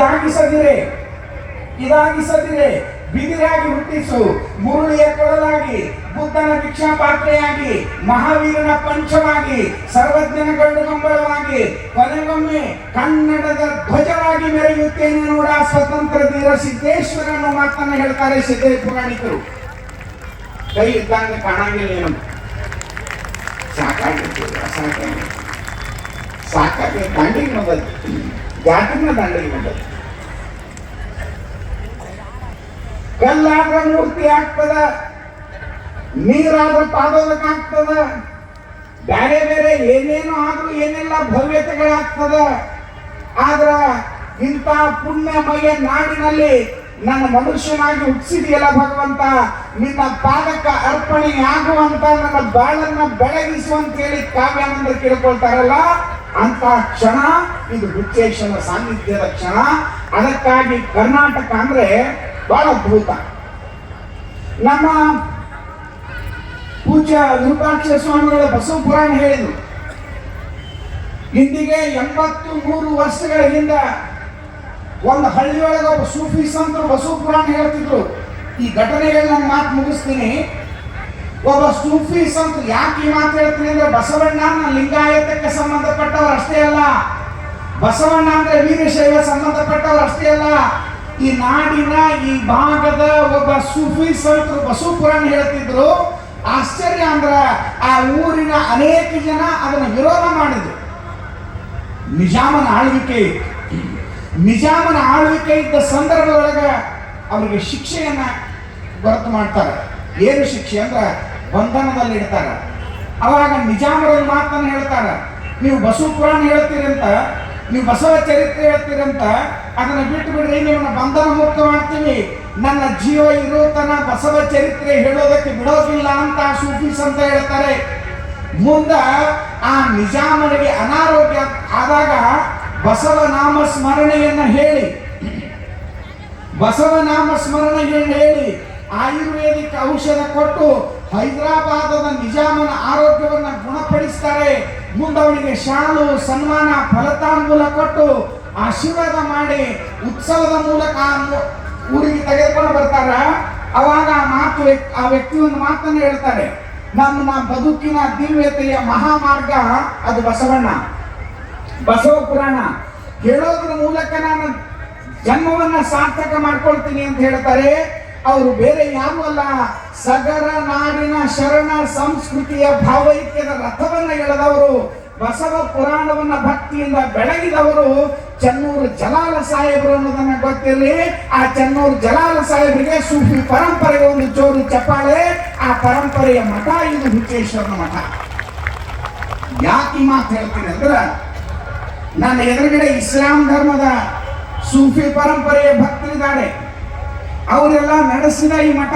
ಇದಾಗಿಸದಿರೆ ಇದಾಗಿಸದಿರೆ. ಬಿದಿರಾಗಿ ಹುಟ್ಟಿಸು. ಮುರುಳಿಯ ಕೊಡಲಾಗಿ ಬುದ್ಧನ ಭಿಕ್ಷಾ ಪಾತ್ರೆಯಾಗಿ ಮಹಾವೀರನ ಪಂಚವಾಗಿ, ಸರ್ವಜ್ಞನ ಗಂಡು ಕಂಬಳವಾಗಿ ಕೊನೆಗೊಮ್ಮೆ ಕನ್ನಡದ ಧ್ವಜವಾಗಿ ಮೆರೆಯುತ್ತೇನೆ ನೋಡ ಸ್ವತಂತ್ರ ಧೀರ ಸಿದ್ದೇಶ್ವರನ ಮಾತನ್ನ ಹೇಳ್ತಾರೆ ಸಿದ್ದೇ ಪುರಾಣಿಕರು. ಕೈ ಇದ್ದಾಗ ಕಾಣಂಗಿಲ್ಲ ಏನು? ಸಾಕಾಗಿ ಸಾಕಾಗಿ ಸಾಕಾಗಿ ಕಂಡಿಗೆ ಬಂದದ್ದು. ಜಾತಿನ ದಂಡಿಗೆ ಬಂದದ್ದು ಕಲ್ಲಾದ್ರ ಮೂರ್ತಿ ಆಗ್ತದ ನೀರಾದ್ರ ಪಾದೋದಕ್ಕಾಗ್ತದ ಬೇರೆ ಬೇರೆ ಏನೇನು ಆದ್ರೂ ಏನೆಲ್ಲ ಭವ್ಯತೆಗಳಾಗ್ತದ, ಆದ್ರ ಇಂಥ ಪುಣ್ಯಮಯ ನಾಡಿನಲ್ಲಿ ನನ್ನ ಮನುಷ್ಯನಾಗಿ ಹುಟ್ಟಿಸಿದೆಯಲ್ಲ ಭಗವಂತ, ನಿನ್ನ ಪಾದಕ್ಕೆ ಅರ್ಪಣೆಯಾಗುವಂತ ನನ್ನ ಬಾಳನ್ನ ಬೆಳಗಿಸುವಂತ ಹೇಳಿ ಕಾವ್ಯಾನಂದ ಕೇಳ್ಕೊಳ್ತಾರಲ್ಲ? ಅಂತ ಕ್ಷಣ, ಇದು ಹುಚ್ಚೇಶನ ಸಾನ್ನಿಧ್ಯದ ಕ್ಷಣ. ಅದಕ್ಕಾಗಿ ಕರ್ನಾಟಕ ಅಂದ್ರೆ ಬಹಳ ಅದ್ಭುತ. ನಮ್ಮ ಪೂಜ್ಯ ವಿರೂಪಾಕ್ಷ ಸ್ವಾಮಿಗಳ ಬಸವ ಪುರಾಣ ಹೇಳಿದ್ರು. ಇಂದಿಗೆ ಎಂಬತ್ತು ಮೂರು ವರ್ಷಗಳ ಹಿಂದೆ ಒಂದು ಹಳ್ಳಿಯೊಳಗೆ ಒಬ್ಬ ಸೂಫಿ ಸಂತರು ಬಸವ ಪುರಾಣ ಹೇಳ್ತಿದ್ರು. ಈ ಘಟನೆಗಳನ್ನ ನಾನು ಮಾತು ಮುಗಿಸ್ತೀನಿ. ಒಬ್ಬ ಸೂಫಿ ಸಂತ ಯಾಕೆ ಈ ಮಾತು ಹೇಳ್ತೀನಿ ಅಂದ್ರೆ ಬಸವಣ್ಣ ಲಿಂಗಾಯತಕ್ಕೆ ಸಂಬಂಧಪಟ್ಟವರು ಅಷ್ಟೇ ಅಲ್ಲ. ಬಸವಣ್ಣ ಅಂದ್ರೆ ವೀರಶೈವ ಸಂಬಂಧಪಟ್ಟವರು ಅಷ್ಟೇ ಅಲ್ಲ. ಈ ನಾಡಿನ ಈ ಭಾಗದ ಒಬ್ಬ ಸೂಫಿ ಸಂತ ಬಸು ಪುರಾಣ ಹೇಳ್ತಿದ್ರು. ಆಶ್ಚರ್ಯ ಅಂದ್ರ ಆ ಊರಿನ ಅನೇಕ ಜನ ಅದನ್ನು ವಿರೋಧ ಮಾಡಿದ್ರು. ನಿಜಾಮನ ಆಳ್ವಿಕೆ ನಿಜಾಮನ ಆಳ್ವಿಕೆ ಇದ್ದ ಸಂದರ್ಭದೊಳಗ ಅವರಿಗೆ ಶಿಕ್ಷೆಯನ್ನ ಹೊರತು ಮಾಡ್ತಾರೆ. ಏನು ಶಿಕ್ಷೆ ಅಂದ್ರ ಬಂಧನದಲ್ಲಿ ಇಡ್ತಾರ. ಅವಾಗ ನಿಜಾಮರ ಮಾತನ್ನು ಹೇಳ್ತಾರ. ನೀವು ಬಸವ ಪುರಾಣ ಹೇಳ್ತೀರಂತ ನೀವು ಬಸವ ಚರಿತ್ರೆ ಹೇಳ್ತೀರಂತ ಅದನ್ನ ಬಿಟ್ಟು ಬಿಡ್ರಿ ನಿಮ್ಮನ್ನ ಬಂಧನ ಮುಕ್ತ ಮಾಡ್ತೀವಿ ನನ್ನ ಜೀವ ಇರೋ ತನ ಬಸವ ಚರಿತ್ರೆ ಹೇಳೋದಕ್ಕೆ ಬಿಡೋದಿಲ್ಲ ಅಂತ ಸೂಫೀಸ್ ಅಂತ ಹೇಳ್ತಾರೆ. ಮುಂದ ಆ ನಿಜಾಮನಿಗೆ ಅನಾರೋಗ್ಯ ಆದಾಗ ಬಸವ ನಾಮ ಸ್ಮರಣೆಯನ್ನ ಹೇಳಿ. ಬಸವ ನಾಮ ಸ್ಮರಣೆ ಹೇಳಿ. ಆಯುರ್ವೇದಿಕ್ ಔಷಧ ಕೊಟ್ಟು ಹೈದರಾಬಾದದ ನಿಜಾಮನ ಆರೋಗ್ಯವನ್ನು ಗುಣಪಡಿಸ್ತಾರೆ. ಮುಂದವನಿಗೆ ಶಾಲು, ಸನ್ಮಾನ, ಫಲತಾಂಬೂಲ ಕೊಟ್ಟು ಆಶೀರ್ವಾದ ಮಾಡಿ ಉತ್ಸವದ ಮೂಲಕ ಊರಿಗೆ ತೆಗೆದುಕೊಂಡು ಬರ್ತಾರ. ಅವಾಗ ಆ ಮಾತು ಆ ವ್ಯಕ್ತಿ ಒಂದು ಮಾತನ್ನು ಹೇಳ್ತಾರೆ. ನಮ್ಮ ಬದುಕಿನ ದಿವ್ಯತೆಯ ಮಹಾಮಾರ್ಗ ಅದು ಬಸವಣ್ಣ. ಬಸವ ಪುರಾಣ. ಹೇಳೋದ್ರ ಮೂಲಕ ನಾನು ಜನ್ಮವನ್ನ ಸಾರ್ಥಕ ಮಾಡ್ಕೊಳ್ತೀನಿ ಅಂತ ಹೇಳ್ತಾರೆ. ಅವರು ಬೇರೆ ಯಾರು ಅಲ್ಲ. ಸಗರ ನಾಡಿನ ಶರಣ ಸಂಸ್ಕೃತಿಯ ಭಾವೈಕ್ಯದ ರಥವನ್ನ ಎಳೆದವರು, ಬಸವ ಪುರಾಣವನ್ನ ಭಕ್ತಿಯಿಂದ ಬೆಳಗಿದವರು ಚನ್ನೂರು ಜಲಾಲ ಸಾಹೇಬರು ಅನ್ನೋದನ್ನ ಗೊತ್ತಿರಲಿ. ಆ ಚನ್ನೂರು ಜಲಾಲ ಸಾಹೇಬರಿಗೆ ಸೂಫಿ ಪರಂಪರೆಯ ಒಂದು ಜೋರು ಚಪ್ಪಾಳೆ, ಆ ಪರಂಪರೆಯ ಮಠ ಇದು ಹುಚ್ಚೇಶ್ವರನ ಮಠ. ಯಾಕೆ ಮಾತು ಹೇಳ್ತೀನಿ ಅಂದ್ರೆ, ನನ್ನ ಎದುರುಗಡೆ ಇಸ್ಲಾಂ ಧರ್ಮದ ಸೂಫಿ ಪರಂಪರೆಯ ಭಕ್ತರಿದ್ದಾರೆ. ಅವರೆಲ್ಲ ನಡೆಸಿದ ಈ ಮಠ